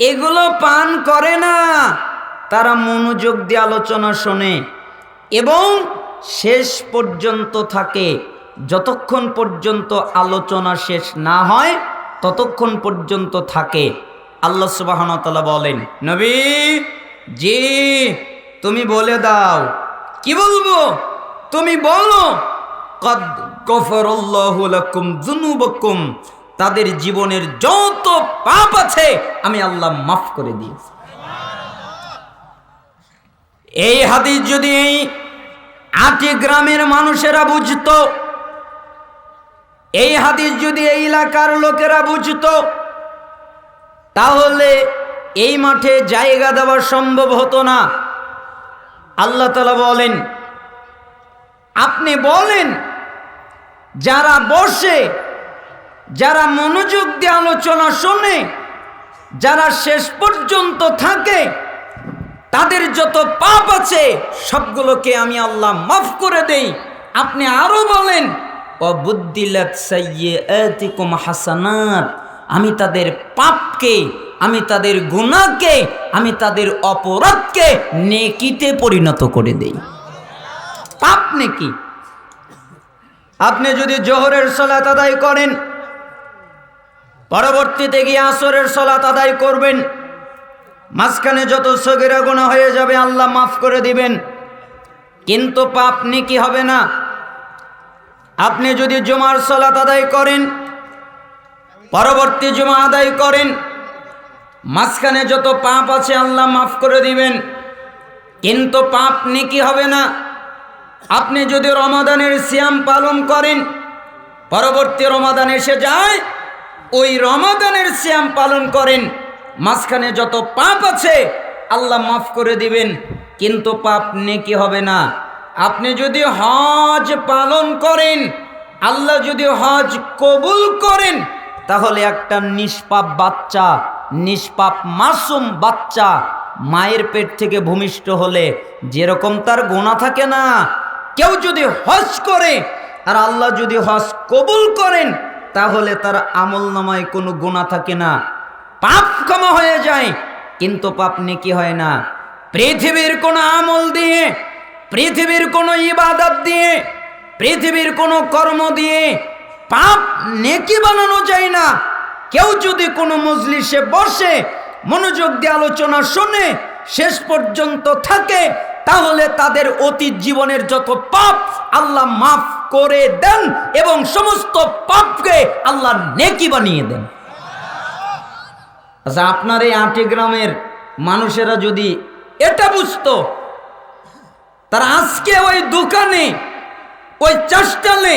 এগুলো পান করে না। তারা মনোযোগ দিয়ে আলোচনা শোনে এবং শেষ পর্যন্ত থাকে। যতক্ষণ পর্যন্ত আলোচনা শেষ না হয়, ততক্ষণ পর্যন্ত থাকে। আল্লাহ সুবাহনতলা বলেন, নবী, জি, তুমি বলে দাও। কি বলব? তুমি বলো, কদ গফরল্লাহু লাকুম যুনুবাকুম। তাদের জীবনের যত পাপ আছে, আমি আল্লাহ মাফ করে দিয়েছি। এই হাদিস যদি এই আটি গ্রামের মানুষেরা বুঝতো, এই হাদিস যদি এই এলাকার লোকেরা বুঝতো, তাহলে এই মাঠে জায়গা দেওয়া সম্ভব হতো না। আল্লাহ তালা বলেন, আপনি বলেন, যারা বসে যারা মনোযোগ দিয়ে আলোচনা শোনে, যারা শেষ পর্যন্ত থাকে, তাদের যত পাপ আছে, সবগুলোকে আমি আল্লাহ মাফ করে দেই। আপনি আরও বলেন হাসানাত। আমি তাদের পাপকে, আমি তাদের গুণাকে আমি তাদের অপরাধকে নেকিতে পরিণত করে দেই। পাপ নেকি? আপনি যদি জোহরের সলাত আদায় করেন পরবর্তীতে গিয়ে আসরের সলাত আদায় করবেন। মাঝখানে যত সগিরা গুণা হয়ে যাবে, আল্লাহ মাফ করে দিবেন। কিন্তু পাপ নেকি হবে না। আপনি যদি জুমার সলাত আদায় করেন, পরবর্তী জুমা আদায় করেন, মাঝখানে যত পাপ আছে, আল্লাহ মাফ করে দিবেন। কিন্তু পাপ নেকি হবে না। আপনি যদি রমাদানের সিয়াম পালন করেন, পরবর্তী রমাদান এসে যায় ওই রমাদানের শ্যাম পালন করেন। মাঝখানে যত পাপ আছে, আল্লাহ মাফ করে দিবেন। কিন্তু পাপ নেকি হবে না। আপনি যদি হজ পালন করেন, আল্লাহ যদি হজ কবুল করেন, তাহলে একটা নিষ্পাপ বাচ্চা, নিষ্পাপ মাসুম বাচ্চা মায়ের পেট থেকে ভূমিষ্ঠ হলে যেরকম তার গোনা থাকে না, কেউ যদি হজ করে, আর আল্লাহ যদি হজ কবুল করেন তাহলে তার আমল নামায় কোনো গোনা থাকে না। পাপ ক্ষমা হয়ে যায়, কিন্তু পাপ নেকি হয় না। পৃথিবীর কোনো আমল দিয়ে, পৃথিবীর কোনো ইবাদত দিয়ে, পৃথিবীর কোনো কর্ম দিয়ে পাপ নেকি বানানো যায় না। কেউ যদি কোনো মজলিসে বসে মনোযোগ দিয়ে আলোচনা শোনে, শেষ পর্যন্ত থাকে তাহলে তাদের অতীত জীবনের যত পাপ আল্লাহ মাফ করে দেন এবং সমস্ত পাপকে আল্লাহ নেকি বানিয়ে দেন। আচ্ছা আপনার এই আটি গ্রামের মানুষেরা যদি এটা বুঝতো, তারা আজকে ওই দোকানে, ওই চাষটালে,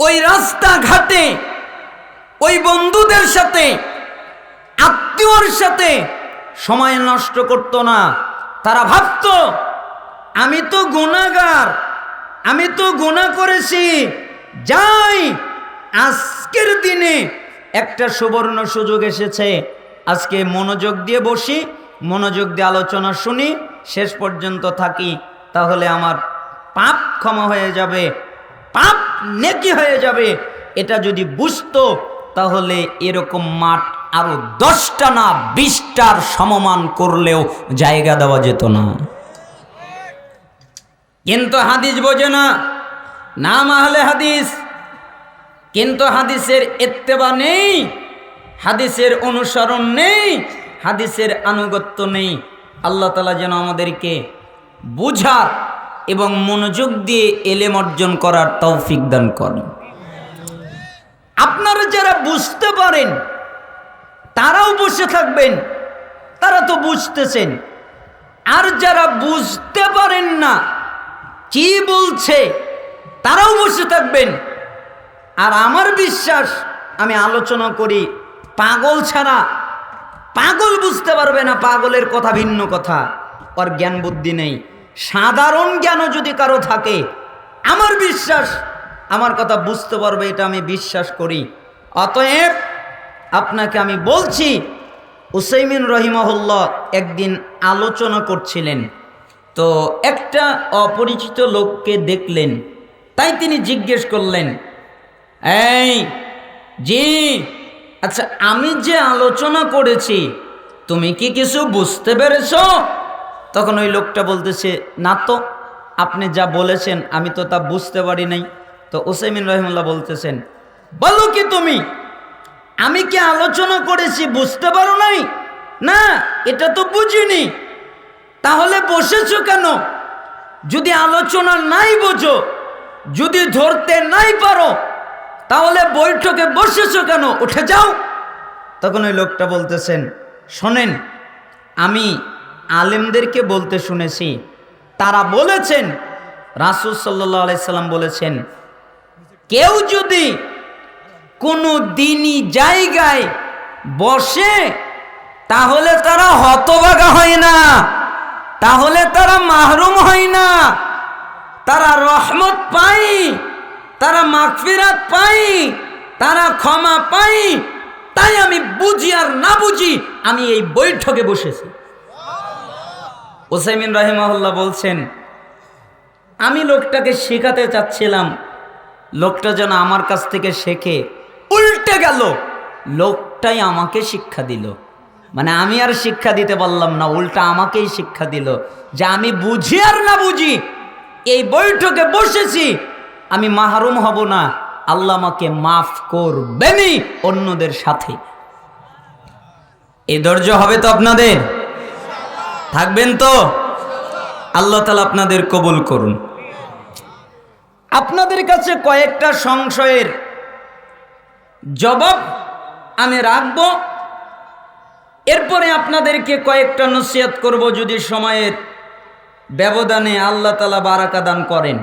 ওই রাস্তাঘাটে, ওই বন্ধুদের সাথে, আত্মীয়র সাথে সময় নষ্ট করত না। তারা ভাবত, আমি তো গুণাগার, আমি তো গুণা করেছি। যাই, আজকের দিনে একটা সুবর্ণ সুযোগ এসেছে। আজকে মনোযোগ দিয়ে বসি, মনোযোগ দিয়ে আলোচনা শুনি, শেষ পর্যন্ত থাকি। তাহলে আমার পাপ ক্ষমা হয়ে যাবে, পাপ নেকি হয়ে যাবে। এটা যদি বুঝতো, তাহলে এরকম মাঠ আরও দশটা না বিশটার সমমান করলেও জায়গা দেওয়া যেত না। কিন্তু হাদিস বোঝে না, নাম আহলে হাদিস। কিন্তু হাদিসের এত্তেবা নেই, হাদিসের অনুসরণ নেই, হাদিসের আনুগত্য নেই। আল্লাহ তালা যেন আমাদেরকে বুঝার এবং মনোযোগ দিয়ে এলেম অর্জন করার তৌফিক দান করেন। আপনারা যারা বুঝতে পারেন তারাও বসে থাকবেন, তারা তো বুঝতেছেন। আর যারা বুঝতে পারেন না, কি বলছে, তারাও বসে থাকবেন। আর আমার বিশ্বাস, আমি আলোচনা করি, পাগল ছাড়া পাগল বুঝতে পারবে না, পাগলের কথা ভিন্ন কথা। ওর জ্ঞান বুদ্ধি নেই। সাধারণ জ্ঞানও যদি কারও থাকে, আমার বিশ্বাস, আমার কথা বুঝতে পারবে, এটা আমি বিশ্বাস করি। অতএব আপনাকে আমি বলছি, উসাইমিন রহিমহল্লা একদিন আলোচনা করছিলেন। তো একটা অপরিচিত লোককে দেখলেন, তাই তিনি জিজ্ঞেস করলেন, এই, জি আচ্ছা আমি যে আলোচনা করেছি, তুমি কি কিছু বুঝতে পেরেছ? তখন ওই লোকটা বলতেছে, না তো, আপনি যা বলেছেন, আমি তো তা বুঝতে পারি নাই। তো ওসাইমিন রহিমুল্লাহ বলতেছেন, বলো কি তুমি? আমি কি আলোচনা করেছি বুঝতে পারো নাই? না, এটা তো বুঝিনি। তাহলে বসেছো কেন? যদি আলোচনা নাই বোঝো, যদি ধরতে নাই পারো, তাহলে বৈঠকে বসেছো কেন? উঠে যাও। তখন ওই লোকটা বলতেছেন, শোনেন, আমি আলেমদেরকে বলতে শুনেছি। তারা বলেছেন, রাসুল সাল্লাহ আলাইসাল্লাম বলেছেন, কেউ যদি কোনো দিনই জায়গায় বসে তাহলে তারা হতবাগা হয় না। তাহলে তারা মাহরুম হয় না। তারা রহমত পাই তারা মাগফিরাত পাই তারা ক্ষমা পাই তাই আমি বুঝি আর না বুঝি আমি এই বৈঠকে বসেছি। ওসাইমিন রাহিমাহুল্লাহ বলছেন আমি লোকটাকে শেখাতে চাচ্ছিলাম লোকটা যেন আমার কাছ থেকে শেখে। উল্টে গেল। লোকটাই আমাকে শিক্ষা দিল। মানে আমি আর শিক্ষা দিতে পারলাম না, উল্টা আমাকেই শিক্ষা দিল যে আমি বুঝি আর না বুঝি। এই বৈঠকে বসেছি, আমি মাহরুম হব না, আল্লাহ আমাকে মাফ করবেনই অন্যদের সাথে। এই ধৈর্য হবে তো আপনাদের? থাকবেন তো? আল্লাহ তালা আপনাদের কবুল করুন। আপনাদের কাছে কয়েকটা সংশয়ের জবাব আমি রাখব। এরপরে আপনাদেরকে কয়েকটা নসিহত করব যদি সময়ের ব্যবধানে আল্লাহ তালা বারাকা দান করেন।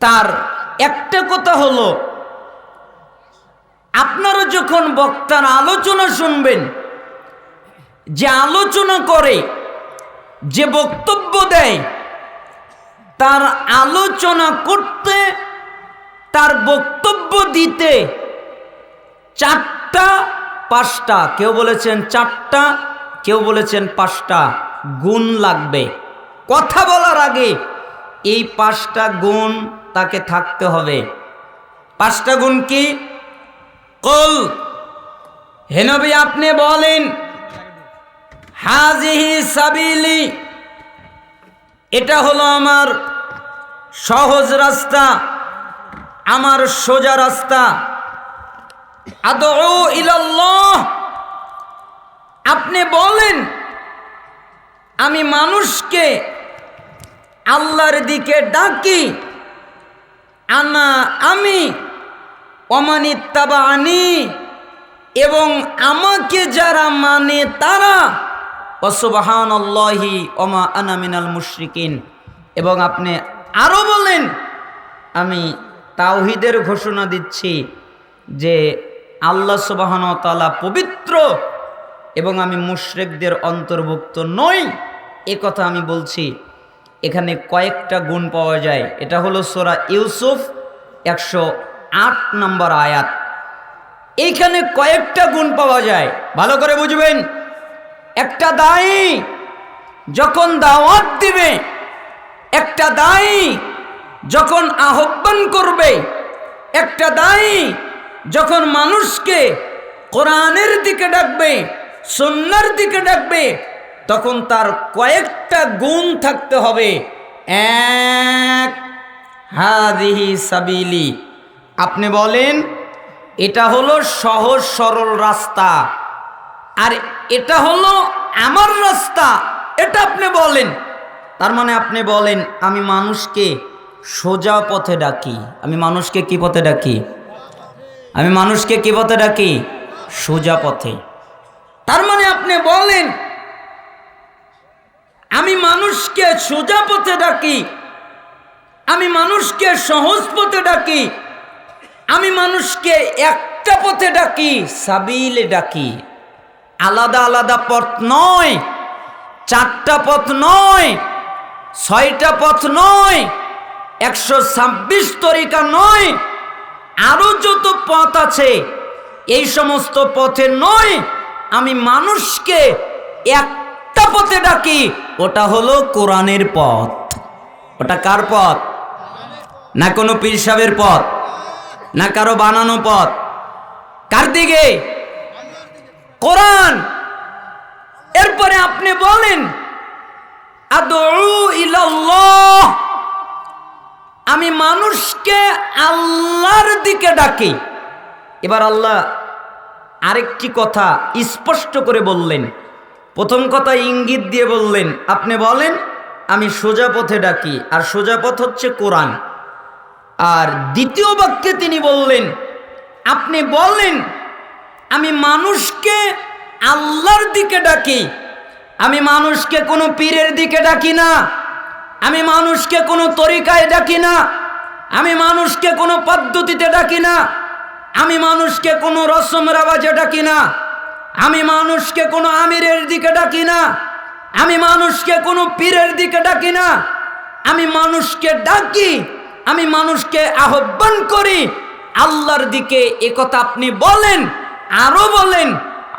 তার একটা কথা হলো, আপনারা যখন বক্তার আলোচনা শুনবেন, যে আলোচনা করে, যে বক্তব্য দেয়, তার আলোচনা করতে তার বক্তব্য দিতে চারটা, পাঁচটা, কেউ বলেছেন চারটা, কেউ বলেছেন পাঁচটা গুণ লাগবে। কথা বলার আগে এই পাঁচটা গুণ তাকে থাকতে হবে। পাঁচটা গুণ কি? কল। হেনবি আপনি বলেন, হাজিহি সাবিলি, এটা হলো আমার সহজ রাস্তা। আমার সোজা রাস্তা। ইলাল্লাহ। আপনি বলেন, আমি মানুষকে আল্লাহর দিকে ডাকি, আনা আমি অমানিত্তাবা আনি এবং আমাকে যারা মানে তারা অসুবাহান আল্লাহি ওমা আনামিনাল মুশরিকিন। এবং আপনি আরও বলেন, আমি তাওহিদের ঘোষণা দিচ্ছি যে আল্লাহ সুবাহান তালা পবিত্র এবং আমি মুশরেকদের অন্তর্ভুক্ত নই। এ কথা আমি বলছি, এখানে কয়েকটা গুণ পাওয়া যায়। এটা হলো সোরা ইউসুফ, একশো আট নম্বর আয়াত। এইখানে কয়েকটা গুণ পাওয়া যায়। ভালো করে বুঝবেন। একটা দায়ী যখন দাওয়াত দিবে, একটা দায়ী যখন আহ্বান করবে একটা দায়ী, যখন মানুষকে কোরআনের দিকে ডাকবে সন্ন্যার দিকে ডাকবে, তখন তার কয়েকটা গুণ থাকতে হবে। এক, হাদিহি সাবিলি। আপনি বলেন, এটা হলো সহজ সরল রাস্তা। আর এটা হলো আমার রাস্তা। এটা আপনি বলেন। তার মানে আপনি বলেন, আমি মানুষকে সোজা পথে ডাকি। আমি মানুষকে কি পথে ডাকি? আমি মানুষকে কি পথে ডাকি? সোজা পথে। তার মানে আপনি বলেন, আমি মানুষকে সোজা পথে ডাকি, আমি মানুষকে সহজ পথে ডাকি, আমি মানুষকে একটা পথে ডাকি, সাবিলে ডাকি। আলাদা আলাদা পথ নয়, চারটা পথ নয়, ছয়টা পথ নয় একশো ছাব্বিশ তরিকা নয় আরও যত পথ আছে, এই সমস্ত পথে নয়, আমি মানুষকে একটা পথে ডাকি, ওটা হলো কোরআনের পথ। ওটা কার পথ? না কোনো পীর পথ? না কারও বানানো পথ? কার দিকে? কোরআন! এরপরে আপনি বলেন, আদউ ইলাল্লাহ! আমি মানুষকে আল্লাহর দিকে ডাকি। এবার আল্লাহ আরেকটি কথা স্পষ্ট করে বললেন। প্রথম কথা ইঙ্গিত দিয়ে বললেন, আপনি বলেন, আমি সোজা পথে ডাকি, আর সোজা পথ হচ্ছে কোরআন। আর দ্বিতীয় বাক্যে তিনি বললেন, আপনি বলেন, আমি মানুষকে আল্লাহর দিকে ডাকি, আমি মানুষকে কোনো পীরের দিকে ডাকি না। আমি মানুষকে কোনো তরিকায় ডাকি না। আমি মানুষকে কোনো পদ্ধতিতে ডাকি না। আমি মানুষকে কোনো রসম রাবাজে ডাকি না। আমি মানুষকে কোনো আমিরের দিকে ডাকি না। আমি মানুষকে কোনো পীরের দিকে ডাকি না। আমি মানুষকে ডাকি, আমি মানুষকে আহ্বান করি, আল্লাহর দিকে এ কথা আপনি বলেন, আরও বলেন,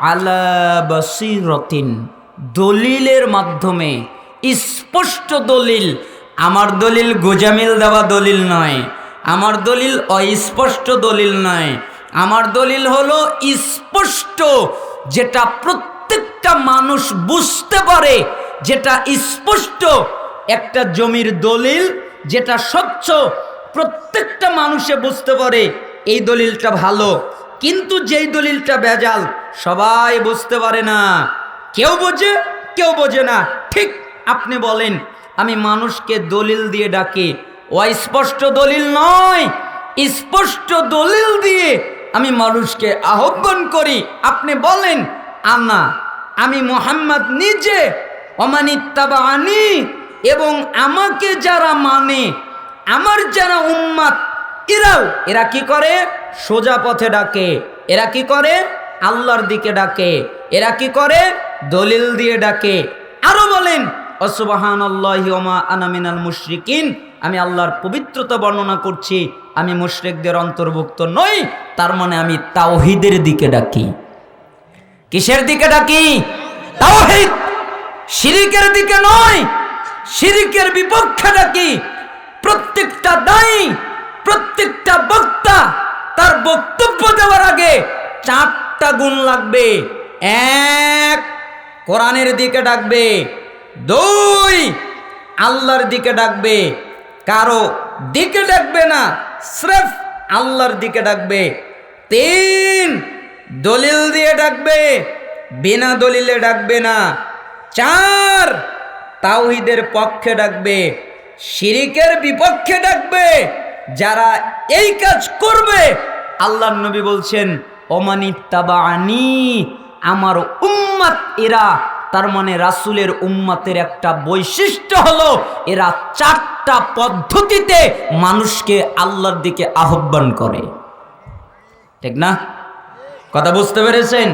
আলা বসিরতিন, দলিলের মাধ্যমে স্পষ্ট দলিল। আমার দলিল গোজামিল দেওয়া দলিল নয়। আমার দলিল অস্পষ্ট দলিল নয়। আমার দলিল হলো স্পষ্ট, যেটা প্রত্যেকটা মানুষ বুঝতে পারে। যেটা স্পষ্ট, একটা জমির দলিল যেটা স্বচ্ছ, প্রত্যেকটা মানুষে বুঝতে পারে। এই দলিলটা ভালো, কিন্তু যেই দলিলটা বেজাল, সবাই বুঝতে পারে না। কেউ বোঝে কেউ বোঝে না। ঠিক আপনি বলেন, আমি মানুষকে দলিল দিয়ে ডাকি। অস্পষ্ট দলিল নয়। স্পষ্ট দলিল দিয়ে আমি মানুষকে আহ্বান করি। আপনি বলেন, আনা, আমি মোহাম্মদ নিজে অমানিত্তাবা আনি এবং আমাকে যারা মানে আমার যারা উম্মাদ, এরাও, এরা কি করে? সোজা পথে ডাকে। এরা কি করে? আল্লাহর দিকে ডাকে। এরা কি করে? দলিল দিয়ে ডাকে। আরও বলেন অসবাহান আমি আল্লাহর পবিত্রতা বর্ণনা করছি, আমি মুশরিকদের অন্তর্ভুক্ত নই, তার মানে আমি তাওহিদের দিকে ডাকি। কিসের দিকে ডাকি? তাওহিদ! শিরিকের দিকে নয়, শিরিকের বিপক্ষে ডাকি। প্রত্যেকটা দায়ী, প্রত্যেকটা বক্তা তার বক্তব্য দেওয়ার আগে চারটা গুণ লাগবে। এক, কোরআনের দিকে ডাকবে। দুই, আল্লাহর দিকে ডাকবে। কারও দিকে ডাকবে না, স্রেফ আল্লাহর দিকে ডাকবে। তিন, দলিল দিয়ে ডাকবে, বিনা দলিলে ডাকবে না। চার, তাওহিদের পক্ষে ডাকবে, শিরিকের বিপক্ষে ডাকবে। যারা এই কাজ করবে আল্লাহ নবী বলছেন অমানিত্তাবানি আমার উম্মাত এরা তার মানে রাসুলের উম্মাতের একটা বৈশিষ্ট্য হলো এরা চারটা পদ্ধতিতে মানুষকে আল্লাহর দিকে আহ্বান করে। ঠিক না? কথা বুঝতে পেরেছেন?